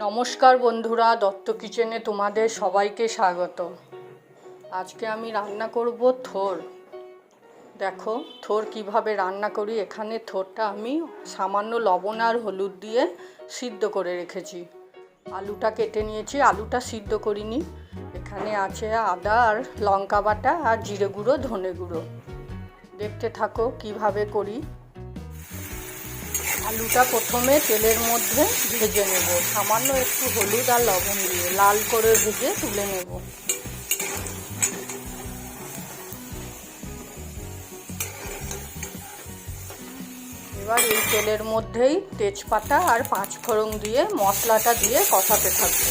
নমস্কার বন্ধুরা, দত্ত কিচেনে তোমাদের সবাইকে স্বাগত আজকে আমি রান্না করব থোর। দেখো, থোর কীভাবে রান্না করি, এখানে থোরটা আমি সামান্য লবণ আর হলুদ দিয়ে সিদ্ধ করে রেখেছি। আলুটা কেটে নিয়েছি, আলুটা সিদ্ধ করিনি। এখানে আছে আদা আর লঙ্কা বাটা আর জিরে গুঁড়ো, ধনে গুঁড়ো। দেখতে থাকো কীভাবে করি। আলুটা প্রথমে তেলের মধ্যে ভেজে নেব। সামান্য একটু হলুদ আর লবণ দিয়ে লাল করে ভেজে তুলে নেব। এবার এই তেলের মধ্যেই তেজপাতা আর পাঁচ ফোড়ন দিয়ে মশলাটা দিয়ে কষাতে থাকব।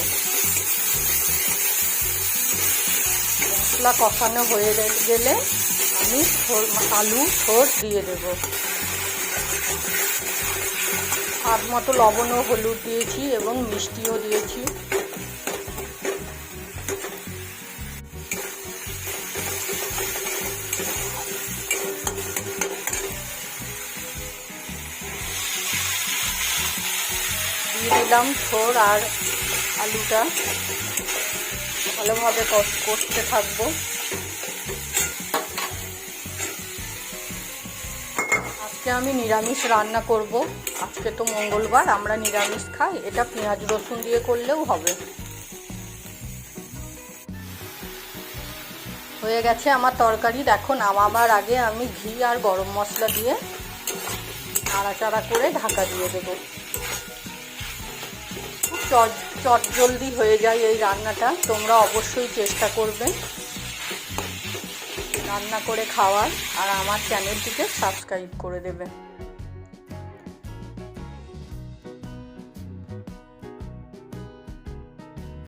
মশলা কষানো হয়ে গেলে আমি আলু ঠোঁট দিয়ে দেবো। স্বাদ মতো লবণ ও হলুদ দিয়েছি এবং মিষ্টিও দিয়েছি। দিয়ে দিলাম ছোর আর আলুটা। ভালোভাবে কষতে থাকব। আজকে আমি নিরামিষ রান্না করব। আজকে তো মঙ্গলবার, আমরা নিরামিষ খাই। এটা পেঁয়াজ রসুন দিয়ে করলেও হবে। হয়ে গেছে আমার তরকারি। দেখো, নামাবার আগে আমি ঘি আর গরম মশলা দিয়ে নাড়াচাড়া করে ঢাকা দিয়ে দেবো। খুব চট চট জলদি হয়ে যায় এই রান্নাটা। তোমরা অবশ্যই চেষ্টা করবে। রান্না করে খাওয়ার আর আমার চ্যানেলটিকে সাবস্ক্রাইব করে দেবে।